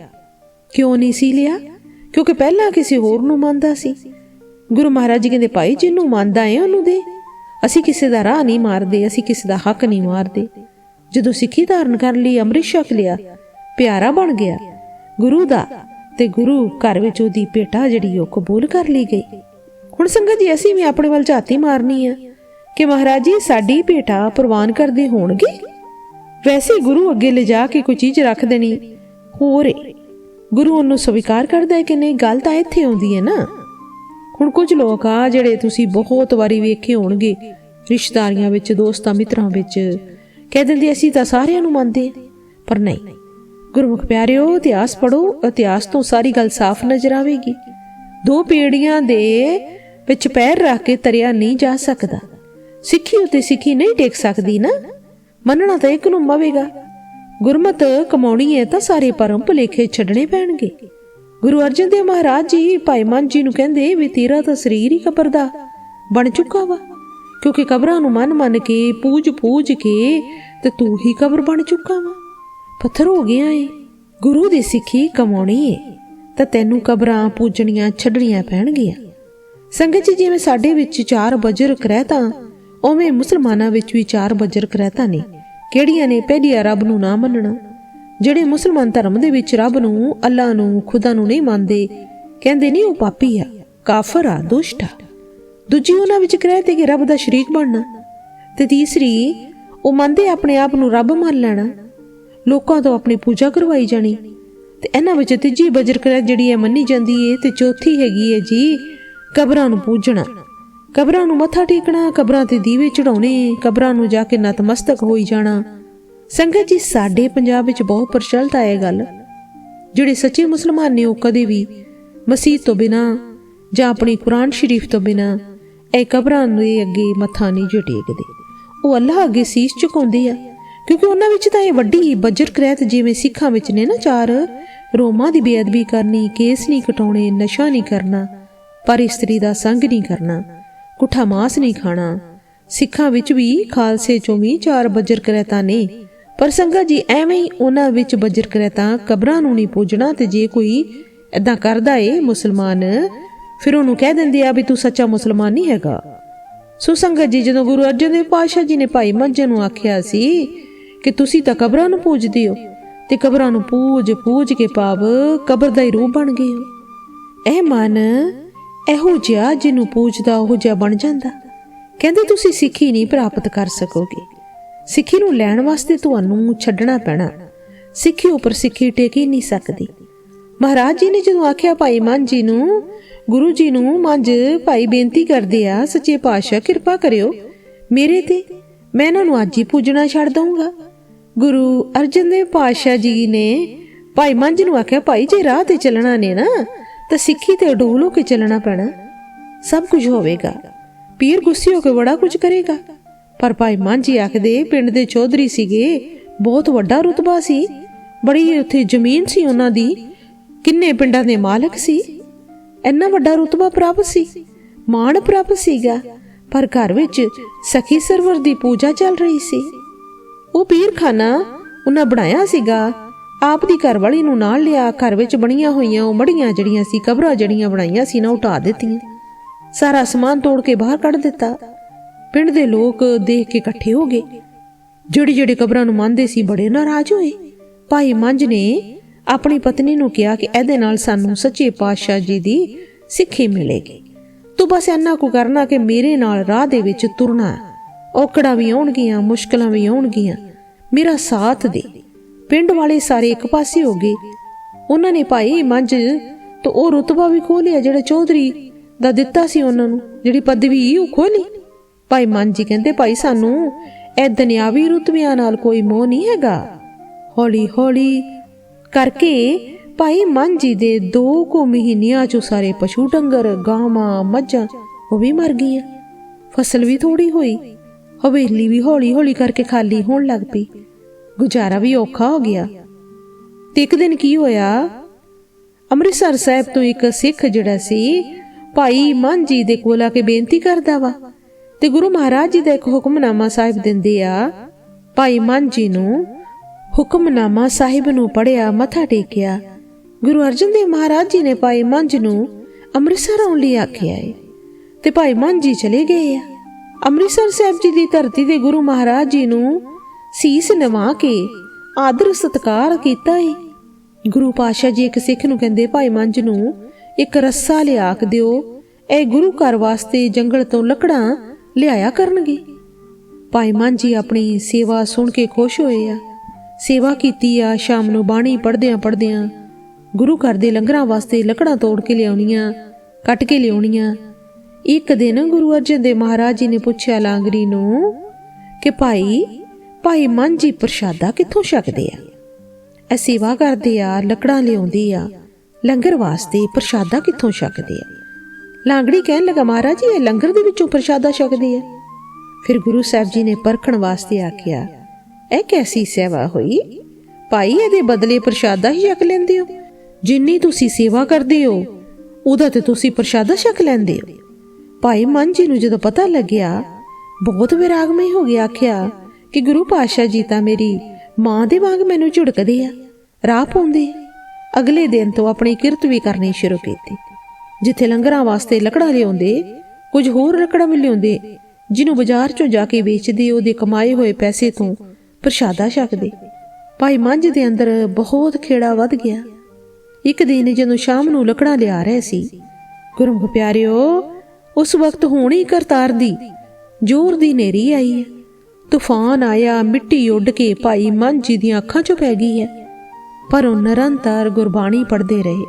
ਕਿਉਂ ਨਹੀਂ ਸੀ ਲਿਆ? ਕਿਉਂਕਿ ਪਹਿਲਾਂ ਕਿਸੇ ਹੋਰ ਨੂੰ ਮੰਨਦਾ ਸੀ। ਗੁਰੂ ਮਹਾਰਾਜ ਜੀ ਕਹਿੰਦੇ, ਭਾਈ, ਜਿਹਨੂੰ ਮੰਨਦਾ ਹੈ ਉਹਨੂੰ ਦੇ। ਅਸੀਂ ਕਿਸੇ ਦਾ ਰਾਹ ਨਹੀਂ ਮਾਰਦੇ, ਅਸੀਂ ਕਿਸੇ ਦਾ ਹੱਕ ਨਹੀਂ ਮਾਰਦੇ। ਜਦੋਂ ਸਿੱਖੀ ਧਾਰਨ ਕਰਨ ਲਈ, ਅੰਮ੍ਰਿਤ ਛਕ ਲਿਆ, ਪਿਆਰਾ ਬਣ ਗਿਆ। ਗੁਰੂ ਦਾ ਤੇ ਗੁਰੂ ਘਰ ਵਿੱਚ ਉਹਦੀ ਭੇਟਾ ਜਿਹੜੀ ਉਹ ਕਬੂਲ ਕਰ ਲਈ ਗਈ। ਹੁਣ ਸੰਗਤ ਜੀ, ਅਸੀਂ ਵੀ ਆਪਣੇ ਵੱਲ ਝਾਤੀ ਮਾਰਨੀ ਆ ਕਿ ਮਹਾਰਾਜ ਜੀ, ਸਾਡੀ ਭੇਟਾ ਪ੍ਰਵਾਨ ਕਰਦੇ ਹੋਣਗੇ? ਵੈਸੇ ਗੁਰੂ ਅੱਗੇ ਲਿਜਾ ਕੇ ਕੋਈ ਚੀਜ਼ ਰੱਖ ਦੇਣੀ ਹੋਰ ਏ। ਗੁਰੂ ਉਹਨੂੰ ਸਵੀਕਾਰ ਕਰਦਾ ਹੈ ਕਿ ਨਹੀਂ? ਗੱਲ ਤਾਂ ਇੱਥੇ ਆਉਂਦੀ ਹੈ ਨਾ। ਹੁਣ ਕੁਝ ਲੋਕ ਆ ਜਿਹੜੇ ਤੁਸੀਂ ਬਹੁਤ ਵਾਰੀ ਵੇਖੇ ਹੋਣਗੇ, ਰਿਸ਼ਤਾਰੀਆਂ ਵਿੱਚ, ਦੋਸਤਾਂ ਮਿੱਤਰਾਂ ਵਿੱਚ, ਕਹਿ ਦਿੰਦੇ, ਅਸੀਂ ਤਾਂ ਸਾਰਿਆਂ ਨੂੰ ਮੰਨਦੇ ਹਾਂ, ਪਰ ਨਹੀਂ। ਗੁਰਮੁਖ ਪਿਆਰਿਓ, ਇਤਿਹਾਸ ਪੜੋ ਇਤਿਹਾਸ ਤੋਂ ਸਾਰੀ ਗੱਲ ਸਾਫ਼ ਨਜ਼ਰ ਆਵੇਗੀ। ਦੋ ਪੀੜ੍ਹੀਆਂ ਦੇ ਵਿੱਚ ਪੈਰ ਰੱਖ ਕੇ ਤਰਿਆ ਨਹੀਂ ਜਾ ਸਕਦਾ। ਸਿੱਖੀ ਉਤੇ ਸਿੱਖੀ ਨਹੀਂ ਟੇਕ ਸਕਦੀ ਨਾ। ਮੰਨਣਾ ਤਾਂ ਇੱਕ ਨੂੰ ਮਵੇਗਾ। ਗੁਰਮਤ ਕਮਾਉਣੀ ਹੈ ਤਾਂ ਸਾਰੇ ਪਰਮ ਭੁਲੇਖੇ ਛੱਡਣੇ ਪੈਣਗੇ। ਗੁਰੂ ਅਰਜਨ ਦੇਵ ਮਹਾਰਾਜ ਜੀ ਭਾਈ ਮਨ ਜੀ ਨੂੰ ਕਹਿੰਦੇ, ਵੀ ਤੇਰਾ ਤਾਂ ਸਰੀਰ ਹੀ ਕਬਰ ਦਾ ਬਣ ਚੁੱਕਾ ਵਾ। ਕਿਉਂਕਿ ਕਬਰਾਂ ਨੂੰ ਮਨ ਮੰਨ ਕੇ ਪੂਜ ਪੂਜ ਕੇ ਤੇ ਤੂੰ ਹੀ ਕਬਰ ਬਣ ਚੁੱਕਾ ਵਾ। ਪੱਥਰ ਹੋ ਗਿਆ ਏ। ਗੁਰੂ ਦੀ ਸਿੱਖੀ ਕਮਾਉਣੀ ਏ। ਤਾਂ ਤੈਨੂੰ ਕਬਰਾਂ ਪੂਜਣੀਆਂ ਛੱਡਣੀਆਂ ਪੈਣਗੀਆਂ। ਸੰਗਤ ਜੀ, ਜਿਵੇਂ ਸਾਡੇ ਵਿੱਚ ਚਾਰ ਬਜਰ ਕਰਹਿਤਾ, ਉਵੇਂ ਮੁਸਲਮਾਨਾਂ ਵਿੱਚ ਵੀ ਚਾਰ ਬਜਰ ਕਰਹਿਤਾ ਨੇ। ਕਿਹੜੀਆਂ ਨੇ? ਪਹਿਲੀ ਰੱਬ ਨੂੰ ਨਾ ਮੰਨਣਾ। ਜਿਹੜੇ ਮੁਸਲਮਾਨ ਧਰਮ ਦੇ ਵਿੱਚ ਰੱਬ ਨੂੰ ਅੱਲਾ ਨੂੰ, ਖੁਦਾ ਨੂੰ ਨਹੀਂ ਮੰਨਦੇ, ਕਹਿੰਦੇ ਨਹੀਂ ਉਹ ਪਾਪੀ ਆ, ਕਾਫਰ ਆ, ਦੁਸ਼ਟ ਆ। ਦੂਜੀ ਉਹਨਾਂ ਵਿੱਚ ਕਰਹਿਤੇ ਕਿ ਰੱਬ ਦਾ ਸ਼ਰੀਕ ਬਣਨਾ। ਤੇ ਤੀਸਰੀ, ਉਹ ਮੰਨਦੇ ਆਪਣੇ ਆਪ ਨੂੰ ਰੱਬ ਮੰਨ ਲੈਣਾ। ਲੋਕਾਂ ਤੋਂ ਆਪਣੀ ਪੂਜਾ ਕਰਵਾਈ ਜਾਣੀ। ਤੇ ਇਹਨਾਂ ਵਿੱਚ ਤੀਜੀ ਬਜਰ ਜਿਹੜੀ ਹੈ ਮੰਨੀ ਜਾਂਦੀ ਹੈ ਤੇ ਚੌਥੀ ਹੈਗੀ ਹੈ ਜੀ, ਕਬਰਾਂ ਨੂੰ ਪੂਜਣਾ। ਕਬਰਾਂ ਨੂੰ ਮੱਥਾ ਟੇਕਣਾ, ਕਬਰਾਂ ਤੇ ਦੀਵੇ ਚੜਾਉਣੇ ਕਬਰਾਂ ਨੂੰ ਜਾ ਕੇ ਨਤਮਸਤਕ ਹੋਈ ਜਾਣਾ। ਸੰਗਤ ਜੀ, ਸਾਡੇ ਪੰਜਾਬ ਵਿੱਚ ਬਹੁਤ ਪ੍ਰਚਲਿਤ ਹੈ ਇਹ ਗੱਲ। ਜਿਹੜੇ ਸੱਚੇ ਮੁਸਲਮਾਨ ਨੇ ਉਹ ਕਦੇ ਵੀ ਮਸੀਤ ਤੋਂ ਬਿਨਾ ਜਾਂ ਆਪਣੀ ਕੁਰਾਨ ਸ਼ਰੀਫ ਤੋਂ ਬਿਨਾ ਇਹ ਕਬਰਾਂ ਦੇ ਅੱਗੇ ਮੱਥਾ ਨਹੀਂ ਜੋ ਟੇਕਦੇ। ਉਹ ਅੱਲਾਹ ਅੱਗੇ ਸੀਸ ਝੁਕਾਉਂਦੇ ਆ। ਕਿਉਂਕਿ ਉਹਨਾਂ ਵਿੱਚ ਤਾਂ ਇਹ ਵੱਡੀ ਬਜਰ ਕਰੈਤ ਜਿਵੇਂ ਸਿੱਖਾਂ ਵਿੱਚ ਨੇ ਨਾ ਚਾਰ, ਰੋਮਾਂ ਦੀ ਬੇਅਦਬੀ ਕਰਨੀ, ਕੇਸ ਨਹੀਂ ਕਟਾਉਣੇ, ਨਸ਼ਾ ਨਹੀਂ ਕਰਨਾ, ਪਰ ਇਸਤਰੀ ਦਾ ਸੰਗ ਨਹੀਂ ਕਰਨਾ, ਕੁੱਠਾ ਮਾਸ ਨਹੀਂ ਖਾਣਾ। ਸਿੱਖਾਂ ਵਿੱਚ ਵੀ ਖਾਲਸੇ ਚੋਂ ਵੀ ਚਾਰ ਬਜਰ ਕਰੈਤਾਂ ਨੇ, ਪਰ ਸੰਗਾ ਜੀ ਐਵੇਂ ਹੀ ਉਹਨਾਂ ਵਿੱਚ ਬਜਰ ਕਰੈਤਾਂ ਕਬਰਾਂ ਨੂੰ ਨਹੀਂ ਪੂਜਣਾ ਤੇ ਜੇ ਕੋਈ ਐਦਾਂ ਕਰਦਾ ਏ ਮੁਸਲਮਾਨ, ਫਿਰ ਉਹਨੂੰ ਕਹਿ ਦਿੰਦੇ ਆ ਵੀ ਤੂੰ ਸੱਚਾ ਮੁਸਲਮਾਨ ਨਹੀਂ ਹੈਗਾ। ਸੋ ਸੰਗਤ ਜੀ ਜਦੋਂ ਗੁਰੂ ਅਰਜਨ ਦੇਵ ਪਾਤਸ਼ਾਹ ਜੀ ਨੇ ਭਾਈ ਮੰਜੇ ਨੂੰ ਆਖਿਆ ਸੀ ਕਿ ਤੁਸੀਂ ਤਾਂ ਕਬਰਾਂ ਨੂੰ ਪੂਜਦੇ ਹੋ ਤੇ ਕਬਰਾਂ ਨੂੰ ਪੂਜ ਪੂਜ ਕੇ ਪਾਵ ਕਬਰ ਦਾ ਹੀ ਰੂਪ ਬਣ ਗਏ ਹੋ। ਇਹ ਮਨ ਇਹੋ ਜਿਹਾ ਜਿਹਨੂੰ ਪੂਜਦਾ, ਉਹ ਜਿਹਾ ਬਣ ਜਾਂਦਾ। ਕਹਿੰਦੇ ਤੁਸੀਂ ਸਿੱਖੀ ਨਹੀਂ ਪ੍ਰਾਪਤ ਕਰ ਸਕੋਗੇ। ਸਿੱਖੀ ਨੂੰ ਲੈਣ ਵਾਸਤੇ ਤੁਹਾਨੂੰ ਛੱਡਣਾ ਪੈਣਾ। ਸਿੱਖੀ ਉੱਪਰ ਸਿੱਖੀ ਟੇਕ ਹੀ ਨਹੀਂ ਸਕਦੀ। ਮਹਾਰਾਜ ਜੀ ਨੇ ਜਦੋਂ ਆਖਿਆ, ਭਾਈ ਮਨ ਜੀ ਨੂੰ, ਗੁਰੂ ਜੀ ਨੂੰ ਮੰਜ ਭਾਈ ਬੇਨਤੀ ਕਰਦੇ ਆ, ਸੱਚੇ ਪਾਤਸ਼ਾਹ, ਕਿਰਪਾ ਕਰਿਓ ਮੇਰੇ ਤੇ ਮੈਂ ਇਹਨਾਂ ਨੂੰ ਅੱਜ ਹੀ ਪੂਜਣਾ ਛੱਡ ਦਊਂਗਾ। ਗੁਰੂ ਅਰਜਨ ਦੇਵ ਪਾਤਸ਼ਾਹ ਜੀ ਨੇ ਭਾਈ ਮੰਜ ਨੂੰ ਆਖਿਆ, ਭਾਈ, ਜੇ ਰਾਹ ਤੇ ਚੱਲਣਾ ਨੇ ਨਾ, ਤਾਂ ਸਿੱਖੀ ਤੇ ਅਡੋਲ ਹੋ ਕੇ ਚੱਲਣਾ ਪੈਣਾ। ਸਭ ਕੁਝ ਹੋਵੇਗਾ। ਪੀਰ ਗੁੱਸੇ ਹੋ ਕੇ ਬੜਾ ਕੁਝ ਕਰੇਗਾ। ਪਰ ਭਾਈ ਮਾਂਜੀ ਆਖਦੇ, ਪਿੰਡ ਦੇ ਚੌਧਰੀ ਸੀਗੇ, ਬਹੁਤ ਵੱਡਾ ਰੁਤਬਾ ਸੀ। ਬੜੀ ਉੱਥੇ ਜ਼ਮੀਨ ਸੀ ਉਹਨਾਂ ਦੀ। ਕਿੰਨੇ ਪਿੰਡਾਂ ਦੇ ਮਾਲਕ ਸੀ। ਇੰਨਾ ਵੱਡਾ ਰੁਤਬਾ ਪ੍ਰਾਪਤ ਸੀ। ਮਾਣ ਪ੍ਰਾਪਤ ਸੀਗਾ। ਪਰ ਘਰ ਵਿੱਚ ਸਖੀ ਸਰਵਰ ਦੀ ਪੂਜਾ ਚੱਲ ਰਹੀ ਸੀ। ਉਹ ਪੀਰਖਾਨਾ ਉਹਨਾਂ ਬਣਾਇਆ ਸੀਗਾ। ਆਪ ਦੀ ਘਰਵਾਲੀ ਨੂੰ ਨਾਲ ਲਿਆ ਘਰ ਵਿੱਚ ਬਣੀਆਂ ਹੋਈਆਂ ਉਹ ਮੜੀਆਂ ਜਿਹੜੀਆਂ ਸੀ, ਕਬਰਾਂ ਜਿਹੜੀਆਂ ਬਣਾਈਆਂ ਸੀ, ਨਾ ਉਟਾ ਦਿੱਤੀਆਂ। ਸਾਰਾ ਸਮਾਨ ਤੋੜ ਕੇ ਬਾਹਰ ਕੱਢ ਦਿੱਤਾ। ਪਿੰਡ ਦੇ ਲੋਕ ਦੇਖ ਕੇ ਇਕੱਠੇ ਹੋ ਗਏ। ਜਿਹੜੀ ਜਿਹੜੀ ਕਬਰਾਂ ਨੂੰ ਮੰਨਦੇ ਸੀ, ਬੜੇ ਨਾਰਾਜ਼ ਹੋਏ। ਭਾਈ ਮੰਝ ਨੇ ਆਪਣੀ ਪਤਨੀ ਨੂੰ ਕਿਹਾ ਕਿ ਇਹਦੇ ਨਾਲ ਸਾਨੂੰ ਸੱਚੇ ਪਾਤਸ਼ਾਹ ਜੀ ਦੀ ਸਿੱਖੀ ਮਿਲੇਗੀ। ਤੂੰ ਬਸ ਇੰਨਾ ਕੁ ਕਰਨਾ ਕਿ ਮੇਰੇ ਨਾਲ ਰਾਹ ਦੇ ਵਿੱਚ ਤੁਰਨਾ ਔਕੜਾਂ ਵੀ ਆਉਣਗੀਆਂ, ਮੁਸ਼ਕਲਾਂ ਵੀ ਆਉਣਗੀਆਂ। ਮੇਰਾ ਸਾਥ ਦੇ। ਪਿੰਡ ਵਾਲੇ ਸਾਰੇ ਇੱਕ ਪਾਸੇ ਹੋ ਗਏ। ਉਹਨਾਂ ਨੇ ਭਾਈ ਮੰਝ ਤੋਂ ਉਹ ਰੁਤਬਾ ਵੀ ਖੋਹ ਲਿਆ ਜਿਹੜਾ ਚੌਧਰੀ ਦਾ ਦਿੱਤਾ ਸੀ ਉਹਨਾਂ ਨੂੰ। ਜਿਹੜੀ ਪਦਵੀ ਉਹ ਖੋਲੀ। ਭਾਈ ਮਨ ਜੀ ਕਹਿੰਦੇ, ਭਾਈ ਸਾਨੂੰ ਇਹ ਦੁਨਿਆਵੀ ਰੁਤਬਿਆਂ ਨਾਲ ਕੋਈ ਮੋਹ ਨਹੀਂ ਹੈਗਾ। ਹੌਲੀ ਹੌਲੀ ਕਰਕੇ ਭਾਈ ਮਨ ਜੀ ਦੇ ਦੋ ਕੁ ਮਹੀਨਿਆਂ ਚ ਸਾਰੇ ਪਸ਼ੂ ਡੰਗਰ, ਗਾਵਾਂ, ਮੱਝਾਂ, ਉਹ ਵੀ ਮਰ ਗਈਆਂ। ਫਸਲ ਵੀ ਥੋੜੀ ਹੋਈ। ਹਵੇਲੀ ਵੀ ਹੌਲੀ ਹੌਲੀ ਕਰਕੇ ਖਾਲੀ ਹੋਣ ਲੱਗ ਪਈ। ਗੁਜ਼ਾਰਾ ਵੀ ਔਖਾ ਹੋ ਗਿਆ। ਤੇ ਇੱਕ ਦਿਨ ਕੀ ਹੋਇਆ? ਅੰਮ੍ਰਿਤਸਰ ਸਾਹਿਬ ਤੋਂ ਇੱਕ ਸਿੱਖ ਜਿਹੜਾ ਸੀ, ਭਾਈ ਮਨ ਜੀ ਦੇ ਕੋਲ ਆ ਕੇ ਬੇਨਤੀ ਕਰਦਾ ਵਾ ਤੇ ਗੁਰੂ ਮਹਾਰਾਜ ਜੀ ਦਾ ਇੱਕ ਹੁਕਮਨਾਮਾ ਸਾਹਿਬ ਦਿੰਦੇ ਆ। ਭਾਈ ਮਨ ਜੀ ਨੂੰ ਹੁਕਮਨਾਮਾ ਸਾਹਿਬ ਨੂੰ ਪੜਿਆ ਮੱਥਾ ਟੇਕਿਆ। ਗੁਰੂ ਅਰਜਨ ਦੇਵ ਮਹਾਰਾਜ ਜੀ ਨੇ ਭਾਈ ਮਨ ਨੂੰ ਅੰਮ੍ਰਿਤਸਰ ਆਉਣ ਲਈ ਆਖਿਆ ਹੈ ਤੇ ਭਾਈ ਮਨ ਜੀ ਚਲੇ ਗਏ ਆ। ਅੰਮ੍ਰਿਤਸਰ ਸਾਹਿਬ ਜੀ ਦੀ ਧਰਤੀ ਦੇ ਗੁਰੂ ਮਹਾਰਾਜ ਜੀ ਨੂੰ ਸੀਸ ਨਵਾ ਕੇ ਆਦਰ ਸਤਕਾਰ ਕੀਤਾ ਹੈ ਗੁਰੂ ਪਾਸ਼ਾ ਜੀ ਇੱਕ ਸਿੱਖ ਨੂੰ ਕਹਿੰਦੇ, ਭਾਈ ਮੰਝ ਨੂੰ ਇੱਕ ਰੱਸਾ ਲਿਆ ਕੇ ਦਿਓ। ਇਹ ਗੁਰੂ ਘਰ ਵਾਸਤੇ ਜੰਗਲ ਤੋਂ ਲੱਕੜਾਂ ਲਿਆਇਆ ਕਰਨਗੇ। ਭਾਈ ਮੰਝ ਜੀ ਆਪਣੀ ਸੇਵਾ ਸੁਣ ਕੇ ਖੁਸ਼ ਹੋਏ ਆ। ਸੇਵਾ ਕੀਤੀ ਆ, ਸ਼ਾਮ ਨੂੰ ਬਾਣੀ ਪੜ੍ਹਦਿਆਂ ਪੜ੍ਹਦਿਆਂ ਗੁਰੂ ਘਰ ਦੇ ਲੰਗਰਾਂ ਵਾਸਤੇ ਲੱਕੜਾਂ ਤੋੜ ਕੇ ਲਿਆਉਣੀਆਂ, ਕੱਟ ਕੇ ਲਿਆਉਣੀਆਂ। ਇੱਕ ਦਿਨ ਗੁਰੂ ਅਰਜਨ ਦੇਵ ਮਹਾਰਾਜ ਜੀ ਨੇ ਪੁੱਛਿਆ ਲਾਂਗਰੀ ਨੂੰ ਕਿ ਭਾਈ ਭਾਈ ਮਨ ਜੀ ਪ੍ਰਸ਼ਾਦਾ ਕਿੱਥੋਂ ਛਕਦੇ ਆ? ਇਹ ਸੇਵਾ ਕਰਦੇ ਆ, ਲੱਕੜਾਂ ਲਿਆਉਂਦੇ ਆ, ਲੰਗਰ ਵਾਸਤੇ ਪ੍ਰਸ਼ਾਦਾ ਕਿੱਥੋਂ ਛਕਦੇ ਆ? ਲਾਂਗੜੀ ਕਹਿਣ ਲੱਗਾ, ਮਹਾਰਾਜ ਜੀ, ਇਹ ਲੰਗਰ ਦੇ ਵਿੱਚੋਂ ਪ੍ਰਸ਼ਾਦਾ ਛਕਦੇ ਆ? ਫਿਰ ਗੁਰੂ ਸਾਹਿਬ ਜੀ ਨੇ ਪਰਖਣ ਵਾਸਤੇ ਆਖਿਆ, ਇਹ ਕੈਸੀ ਸੇਵਾ ਹੋਈ? ਭਾਈ, ਇਹਦੇ ਬਦਲੇ ਪ੍ਰਸ਼ਾਦਾ ਹੀ ਛਕ ਲੈਂਦੇ ਹੋ? ਜਿੰਨੀ ਤੁਸੀਂ ਸੇਵਾ ਕਰਦੇ ਹੋ, ਉਹਦਾ ਤੇ ਤੁਸੀਂ ਪ੍ਰਸ਼ਾਦਾ ਛਕ ਲੈਂਦੇ ਹੋ। ਭਾਈ ਮਨ ਜੀ ਨੂੰ ਜਦੋਂ ਪਤਾ ਲੱਗਿਆ, ਬਹੁਤ ਵਿਰਾਗਮਈ ਹੋ ਗਿਆ, ਆਖਿਆ, ਕਿ ਗੁਰੂ ਪਾਤਸ਼ਾਹ ਜੀ ਤਾਂ ਮੇਰੀ ਮਾਂ ਦੇ ਵਾਂਗ ਮੈਨੂੰ ਝੁੜਕਦੇ ਆ, ਰਾਹ ਪਾਉਂਦੇ ਅਗਲੇ ਦਿਨ ਤੋਂ ਆਪਣੀ ਕਿਰਤ ਵੀ ਕਰਨੀ ਸ਼ੁਰੂ ਕੀਤੀ। ਜਿੱਥੇ ਲੰਗਰਾਂ ਵਾਸਤੇ ਲੱਕੜਾਂ ਲਿਆਉਂਦੇ, ਕੁਝ ਹੋਰ ਲੱਕੜਾਂ ਵੀ ਲਿਆਉਂਦੇ, ਜਿਹਨੂੰ ਬਾਜ਼ਾਰ ਚੋਂ ਜਾ ਕੇ ਵੇਚਦੇ, ਉਹਦੇ ਕਮਾਏ ਹੋਏ ਪੈਸੇ ਤੋਂ ਪ੍ਰਸ਼ਾਦਾ ਛਕਦੇ। ਭਾਈ ਮੰਝ ਦੇ ਅੰਦਰ ਬਹੁਤ ਖੇੜਾ ਵੱਧ ਗਿਆ। ਇੱਕ ਦਿਨ ਜਦੋਂ ਸ਼ਾਮ ਨੂੰ ਲੱਕੜਾਂ ਲਿਆ ਰਹੇ ਸੀ, ਗੁਰਮੁਖ ਪਿਆਰਿਓ, ਉਸ ਵਕਤ ਹੋਣੀ ਕਰਤਾਰ ਦੀ ਜ਼ੋਰ ਦੀ ਨੇਰੀ ਆਈ ਹੈ। ਤੂਫਾਨ ਆਇਆ, ਮਿੱਟੀ ਉੱਡ ਕੇ ਭਾਈ ਮਨ ਜੀ ਦੀਆਂ ਅੱਖਾਂ 'ਚੋਂ ਪੈ ਗਈ ਹੈ, ਪਰ ਉਹ ਨਿਰੰਤਰ ਗੁਰਬਾਣੀ ਪੜ੍ਹਦੇ ਰਹੇ।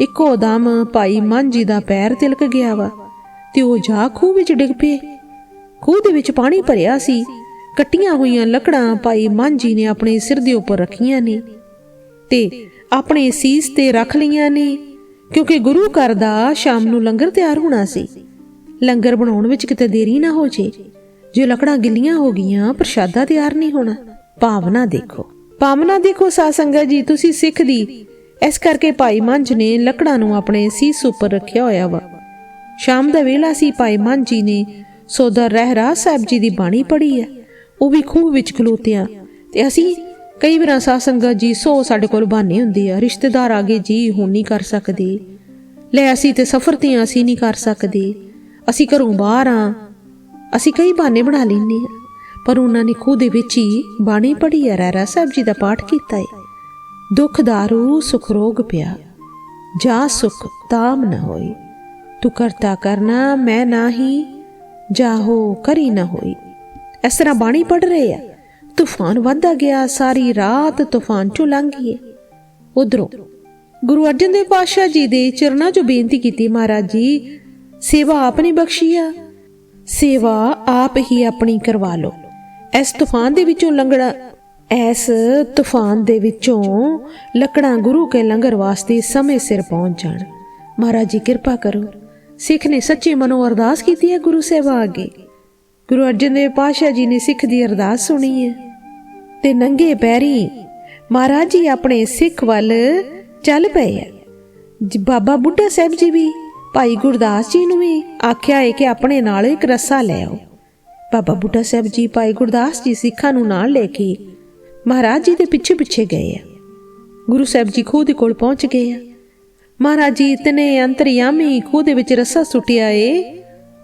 ਇੱਕੋ ਦਮ ਭਾਈ ਮਨ ਜੀ ਦਾ ਪੈਰ ਤਿਲਕ ਗਿਆ ਵਾ ਤੇ ਉਹ ਜਾ ਖੂਹ ਵਿੱਚ ਡਿੱਗ ਪਏ। ਖੂਹ ਦੇ ਵਿੱਚ ਪਾਣੀ ਭਰਿਆ ਸੀ, ਕੱਟੀਆਂ ਹੋਈਆਂ ਲੱਕੜਾਂ ਭਾਈ ਮਨ ਜੀ ਨੇ ਆਪਣੇ ਸਿਰ ਦੇ ਉੱਪਰ ਰੱਖੀਆਂ ਨੇ ਤੇ ਆਪਣੇ ਸੀਸ ਤੇ ਰੱਖ ਲਈਆਂ ਨੇ, ਕਿਉਂਕਿ ਗੁਰੂ ਘਰ ਦਾ ਸ਼ਾਮ ਨੂੰ ਲੰਗਰ ਤਿਆਰ ਹੋਣਾ ਸੀ। ਲੰਗਰ ਬਣਾਉਣ ਵਿੱਚ ਕਿਤੇ ਦੇਰੀ ਨਾ ਹੋ ਜੇ। ਜੇ ਲੱਕੜਾਂ ਗਿੱਲੀਆਂ ਹੋ ਗਈਆਂ, ਪ੍ਰਸ਼ਾਦਾ ਤਿਆਰ ਨਹੀਂ ਹੋਣਾ। ਭਾਵਨਾ ਦੇਖੋ। ਭਾਵਨਾ ਦੇਖੋ ਸਾਸੰਗਾ ਜੀ, ਤੁਸੀਂ ਸਿੱਖ ਦੀ। ਇਸ ਕਰਕੇ ਭਾਈ ਮੰਝ ਨੇ ਲੱਕੜਾਂ ਨੂੰ ਆਪਣੇ ਸੀਸ ਉੱਪਰ ਰੱਖਿਆ ਹੋਇਆ ਵਾ। ਸ਼ਾਮ ਦਾ ਵੇਲਾ ਸੀ, ਭਾਈ ਮੰਝ ਜੀ ਨੇ ਸੋਦਰ ਰਹਿਰਾ ਸਾਹਿਬ ਜੀ ਦੀ ਬਾਣੀ ਪੜ੍ਹੀ ਹੈ। ਉਹ ਵੀ ਖੂਹ ਵਿੱਚ ਖਲੋਤਿਆਂ ਤੇ ਅਸੀਂ ਕਈ ਵਾਰ ਸਾਸੰਗਾ ਜੀ ਸੋ ਸਾਡੇ ਕੋਲ ਬਹਾਨੇ ਹੁੰਦੇ ਆ ਰਿਸ਼ਤੇਦਾਰ ਆਗੇ ਜੀ ਹੁਣ ਨਹੀਂ ਕਰ ਸਕਦੇ। ਲੈ ਅਸੀਂ ਤੇ ਸਫ਼ਰ ਤੇ ਆਂ, ਅਸੀਂ ਨਹੀਂ ਕਰ ਸਕਦੇ। ਅਸੀਂ ਘਰੋਂ ਬਾਹਰ ਆ ਅਸੀਂ ਕਈ ਬਹਾਨੇ ਬਣਾ ਲੈਂਦੇ ਆ ਪਰ ਉਹਨਾਂ ਨੇ ਖੂਹ ਦੇ ਵਿੱਚ ਹੀ ਬਾਣੀ ਪੜ੍ਹੀ ਆ ਰਹਿਰਾ ਸਾਹਿਬ ਜੀ ਦਾ ਪਾਠ ਕੀਤਾ ਹੈ ਦੁੱਖ ਦਾਰੂ ਸੁਖ ਰੋਗ ਪਿਆ। ਜਾ ਸੁਖ ਤਾਮ ਨਾ ਹੋਈ। ਤੂੰ ਕਰਤਾ ਕਰਨਾ ਮੈਂ ਨਾਹੀ। ਜਾਹੋ ਕਰੀ ਨਾ ਹੋਈ। ਇਸ ਤਰ੍ਹਾਂ ਬਾਣੀ ਪੜ ਰਹੇ ਆ। ਤੂਫਾਨ ਵੱਧਦਾ ਗਿਆ, ਸਾਰੀ ਰਾਤ ਤੂਫਾਨ ਚੋਂ ਲੰਘ ਗਈ ਉਧਰੋਂ ਗੁਰੂ ਅਰਜਨ ਦੇਵ ਪਾਤਸ਼ਾਹ ਜੀ ਦੇ ਚਰਨਾਂ 'ਚ ਬੇਨਤੀ ਕੀਤੀ, ਮਹਾਰਾਜ ਜੀ, ਸੇਵਾ ਆਪ ਨੇ ਬਖਸ਼ੀ ਆ, ਸੇਵਾ ਆਪ ਹੀ ਆਪਣੀ ਕਰਵਾ ਲਓ। ਇਸ ਤੂਫਾਨ ਦੇ ਵਿੱਚੋਂ ਲੰਘਣਾ, ਇਸ ਤੂਫਾਨ ਦੇ ਵਿੱਚੋਂ ਲੱਕੜਾਂ ਗੁਰੂ ਕੇ ਲੰਗਰ ਵਾਸਤੇ ਸਮੇਂ ਸਿਰ ਪਹੁੰਚ ਜਾਣ। ਮਹਾਰਾਜ ਜੀ, ਕਿਰਪਾ ਕਰੋ। ਸਿੱਖ ਨੇ ਸੱਚੇ ਮਨੋਂ ਅਰਦਾਸ ਕੀਤੀ ਹੈ ਗੁਰੂ ਸੇਵਾ ਅੱਗੇ। ਗੁਰੂ ਅਰਜਨ ਦੇਵ ਪਾਤਸ਼ਾਹ ਜੀ ਨੇ ਸਿੱਖ ਦੀ ਅਰਦਾਸ ਸੁਣੀ ਹੈ। ਤੇ ਨੰਗੇ ਪੈਰੀ ਮਹਾਰਾਜ ਜੀ ਆਪਣੇ ਸਿੱਖ ਵੱਲ ਚੱਲ ਪਏ ਹੈ ਜੀ ਬਾਬਾ ਬੁੱਢਾ ਸਾਹਿਬ ਜੀ ਵੀ, ਭਾਈ ਗੁਰਦਾਸ ਜੀ ਨੂੰ ਵੀ ਆਖਿਆ ਹੈ ਕਿ ਆਪਣੇ ਨਾਲ ਇੱਕ ਰੱਸਾ ਲੈ ਆਓ। ਬਾਬਾ ਬੁੱਢਾ ਸਾਹਿਬ ਜੀ, ਭਾਈ ਗੁਰਦਾਸ ਜੀ ਸਿੱਖਾਂ ਨੂੰ ਨਾਲ ਲੈ ਕੇ ਮਹਾਰਾਜ ਜੀ ਦੇ ਪਿੱਛੇ ਪਿੱਛੇ ਗਏ ਆ। ਗੁਰੂ ਸਾਹਿਬ ਜੀ ਖੂਹ ਦੇ ਕੋਲ ਪਹੁੰਚ ਗਏ ਆ। ਮਹਾਰਾਜ ਜੀ ਇਤਨੇ ਅੰਤਰਯਾਮੀ ਖੂਹ ਦੇ ਵਿੱਚ ਰੱਸਾ ਸੁੱਟਿਆ ਏ।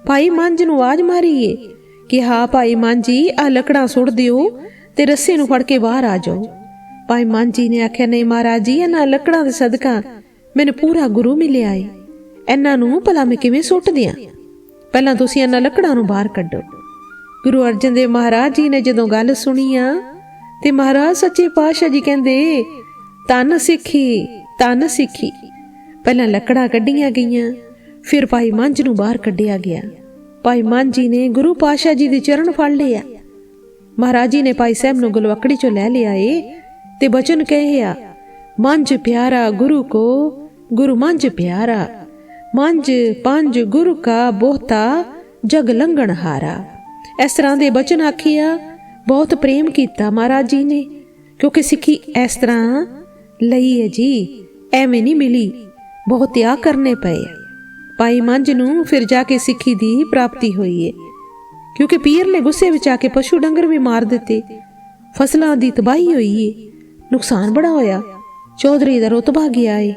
ਭਾਈ ਮੰਝ ਨੂੰ ਆਵਾਜ਼ ਮਾਰੀਏ ਕਿ ਹਾਂ ਭਾਈ ਮੰਝ ਜੀ ਆ ਲੱਕੜਾਂ ਸੁੱਟ ਦਿਓ ਤੇ ਰੱਸੇ ਨੂੰ ਫੜ ਕੇ ਬਾਹਰ ਆ ਜਾਓ। ਭਾਈ ਮੰਝ ਜੀ ਨੇ ਆਖਿਆ, ਨਹੀਂ ਮਹਾਰਾਜ ਜੀ, ਇਹਨਾਂ ਲੱਕੜਾਂ ਦੇ ਸਦਕਾ ਮੈਨੂੰ ਪੂਰਾ ਗੁਰੂ ਮਿਲਿਆ ਏ। ਇਹਨਾਂ ਨੂੰ ਭਲਾ ਮੈਂ ਕਿਵੇਂ ਸੁੱਟ ਦਿਆਂ? ਪਹਿਲਾਂ ਤੁਸੀਂ ਇਹਨਾਂ ਲੱਕੜਾਂ ਨੂੰ ਬਾਹਰ ਕੱਢੋ। ਗੁਰੂ ਅਰਜਨ ਦੇਵ ਮਹਾਰਾਜ ਜੀ ਨੇ ਜਦੋਂ ਗੱਲ ਸੁਣੀ ਆ, ਤੇ ਮਹਾਰਾਜ ਸੱਚੇ ਪਾਤਸ਼ਾਹ ਜੀ ਕਹਿੰਦੇ, ਤਨ ਸਿੱਖੀ ਤਨ ਸਿੱਖੀ। ਪਹਿਲਾਂ ਲੱਕੜਾਂ ਕੱਢੀਆਂ ਗਈਆਂ, ਫਿਰ ਭਾਈ ਮੰਝ ਨੂੰ ਬਾਹਰ ਕੱਢਿਆ ਗਿਆ। ਭਾਈ ਮੰਝ ਜੀ ਨੇ ਗੁਰੂ ਪਾਤਸ਼ਾਹ ਜੀ ਦੇ ਚਰਨ ਫੜ ਲਿਆ ਮਹਾਰਾਜ ਜੀ ਨੇ ਭਾਈ ਸਾਹਿਬ ਨੂੰ ਗਲਵਕੜੀ ਚੋਂ ਲੈ ਲਿਆ ਏ ਤੇ ਬਚਨ ਕਹਿਆ ਮੰਜ ਪਿਆਰਾ ਗੁਰੂ ਕੋ, ਗੁਰੂ ਮੰਜ ਪਿਆਰਾ ਮੰਜ ਪੰਜ ਗੁਰੂ ਕਾ ਬਹੁਤਾ ਜਗ ਲੰਘਣ ਹਾਰਾ। ਇਸ ਤਰ੍ਹਾਂ ਦੇ ਬਚਨ ਆਖਿਆ, ਬਹੁਤ ਪ੍ਰੇਮ ਕੀਤਾ ਮਹਾਰਾਜ ਜੀ ਨੇ, ਕਿਉਂਕਿ ਸਿੱਖੀ ਇਸ ਤਰ੍ਹਾਂ ਲਈ ਹੈ ਜੀ, ਐਵੇਂ ਨਹੀਂ ਮਿਲੀ, ਬਹੁਤ ਤਿਆਗ ਕਰਨੇ ਪਏ ਭਾਈ ਮੰਝ ਨੂੰ ਫਿਰ ਜਾ ਕੇ ਸਿੱਖੀ ਦੀ ਪ੍ਰਾਪਤੀ ਹੋਈ ਹੈ ਕਿਉਂਕਿ ਪੀਰ ਨੇ ਗੁੱਸੇ ਵਿੱਚ ਆ ਕੇ ਪਸ਼ੂ ਡੰਗਰ ਵੀ ਮਾਰ ਦਿੱਤੇ। ਫਸਲਾਂ ਦੀ ਤਬਾਹੀ ਹੋਈ ਏ। ਨੁਕਸਾਨ ਬੜਾ ਹੋਇਆ। ਚੌਧਰੀ ਦਾ ਰਤਬਾ ਗਿਆ ਏ।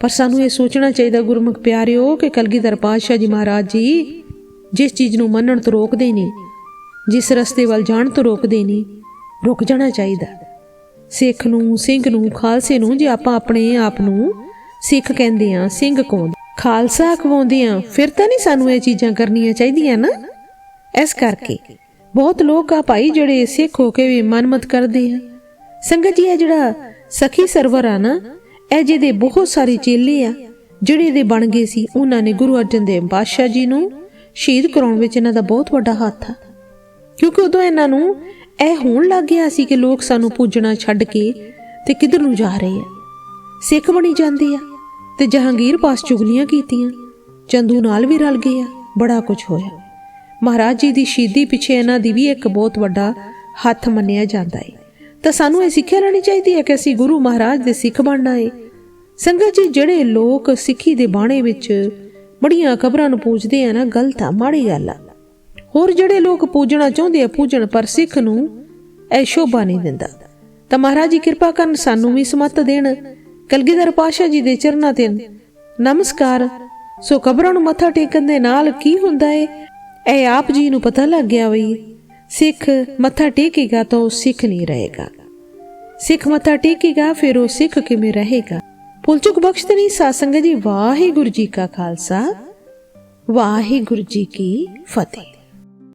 ਪਰ ਸਾਨੂੰ ਇਹ ਸੋਚਣਾ ਚਾਹੀਦਾ, ਗੁਰਮੁਖ ਪਿਆਰਿਓ, ਕਿ ਕਲਗੀਧਰ ਪਾਤਸ਼ਾਹ ਜੀ ਮਹਾਰਾਜ ਜੀ ਜਿਸ ਚੀਜ਼ ਨੂੰ ਮੰਨਣ ਤੋਂ ਰੋਕਦੇ ਨੇ, ਜਿਸ ਰਸਤੇ ਵੱਲ ਜਾਣ ਤੋਂ ਰੋਕਦੇ ਨੇ, ਰੁਕ ਜਾਣਾ ਚਾਹੀਦਾ। ਸਿੱਖ ਨੂੰ, ਸਿੰਘ ਨੂੰ, ਖਾਲਸੇ ਨੂੰ ਜੇ ਆਪਾਂ ਆਪਣੇ ਆਪ ਨੂੰ ਸਿੱਖ ਕਹਿੰਦੇ ਆ ਸਿੰਘ ਕੌਣ? ਖਾਲਸਾ ਕਹਾਉਂਦੇ ਫਿਰ ਤਾਂ ਨਹੀਂ ਸਾਨੂੰ ਇਹ ਚੀਜ਼ਾਂ ਕਰਨੀਆਂ ਚਾਹੀਦੀਆਂ ਨਾ? ਇਸ ਕਰਕੇ ਬਹੁਤ ਲੋਕ ਆ ਭਾਈ ਜਿਹੜੇ ਸਿੱਖ ਹੋ ਕੇ ਵੀ ਮਨਮਤ ਕਰਦੇ ਆ। ਸੰਗਤ ਜੀ, ਇਹ ਜਿਹੜਾ ਸਖੀ ਸਰਵਰ ਆ ਨਾ, ਇਹ ਜਿਹਦੇ ਬਹੁਤ ਸਾਰੇ ਚੇਲੇ ਆ, ਜਿਹੜੇ ਦੇ ਬਣ ਗਏ ਸੀ, ਉਹਨਾਂ ਨੇ ਗੁਰੂ ਅਰਜਨ ਦੇਵ ਪਾਤਸ਼ਾਹ ਜੀ ਨੂੰ ਸ਼ਹੀਦ ਕਰਾਉਣ ਵਿੱਚ ਇਹਨਾਂ ਦਾ ਬਹੁਤ ਵੱਡਾ ਹੱਥ ਆ। ਕਿਉਂਕਿ ਉਦੋਂ ਇਹਨਾਂ ਨੂੰ ਇਹ ਹੋਣ ਲੱਗ ਗਿਆ ਸੀ ਕਿ ਲੋਕ ਸਾਨੂੰ ਪੂਜਣਾ ਛੱਡ ਕੇ ਤੇ ਕਿੱਧਰ ਨੂੰ ਜਾ ਰਹੇ ਆ। ਸਿੱਖ ਬਣੀ ਜਾਂਦੇ ਆ। ਤੇ ਜਹਾਂਗੀਰ ਪਾਸ ਚੁਗਲੀਆਂ ਕੀਤੀਆਂ। ਚੰਦੂ ਨਾਲ ਵੀ ਰਲ ਗਏ ਆ ਬੜਾ ਕੁਝ ਹੋਇਆ। ਮਹਾਰਾਜ ਜੀ ਦੀ ਸ਼ਹੀਦੀ ਪਿੱਛੇ ਇਹਨਾਂ ਦੀ ਵੀ ਇੱਕ ਬਹੁਤ ਵੱਡਾ ਹੱਥ ਮੰਨਿਆ ਜਾਂਦਾ ਹੈ ਤਾਂ ਸਾਨੂੰ ਇਹ ਸਿੱਖਿਆ ਲੈਣੀ ਚਾਹੀਦੀ ਹੈ ਕਿ ਅਸੀਂ ਗੁਰੂ ਮਹਾਰਾਜ ਦੇ ਸਿੱਖ ਬਣਨਾ ਹੈ ਸੰਗਤ ਜੀ, ਜਿਹੜੇ ਲੋਕ ਸਿੱਖੀ ਦੇ ਬਾਣੇ ਵਿੱਚ ਬੜੀਆਂ ਖਬਰਾਂ ਨੂੰ ਪੂਜਦੇ ਆ ਨਾ ਗਲਤ ਆ ਮਾੜੀ ਗੱਲ ਆ। ਹੋਰ ਜਿਹੜੇ ਲੋਕ ਪੂਜਣਾ ਚਾਹੁੰਦੇ ਆ, ਪੂਜਣ ਪਰ ਸਿੱਖ ਨੂੰ ਇਹ ਸ਼ੋਭਾ ਨਹੀਂ ਦਿੰਦਾ। ਤਾਂ ਮਹਾਰਾਜ ਜੀ ਕਿਰਪਾ ਕਰਨ ਸਾਨੂੰ ਵੀ ਸਮਤ ਦੇਣ। ਕਲਗੀਧਰ ਪਾਸ਼ਾ ਜੀ ਦੇ ਚਰਨਾਂ ਤੇ ਨਮਸਕਾਰ। ਸੋ ਕਬਰਾਂ ਨੂੰ ਮੱਥਾ ਟੇਕਣ ਦੇ ਨਾਲ ਕੀ ਹੁੰਦਾ ਏ? ਇਹ ਆਪ ਜੀ ਨੂੰ ਪਤਾ ਲੱਗ ਗਿਆ ਵਈ ਸਿੱਖ ਮੱਥਾ ਟੇਕੇਗਾ ਤਾਂ ਉਹ ਸਿੱਖ ਨਹੀਂ ਰਹੇਗਾ। ਸਿੱਖ ਮੱਥਾ ਟੇਕੇਗਾ, ਫਿਰ ਉਹ ਸਿੱਖ ਕਿਵੇਂ ਰਹੇਗਾ? ਭੁੱਲ ਚੁੱਕ ਬਖਸ਼ ਨਹੀਂ ਸਾਸੰਗ ਜੀ, ਵਾਹਿਗੁਰੂ ਜੀ ਕਾ ਖਾਲਸਾ। ਵਾਹਿਗੁਰੂ ਜੀ ਕੀ ਫਤਿਹ।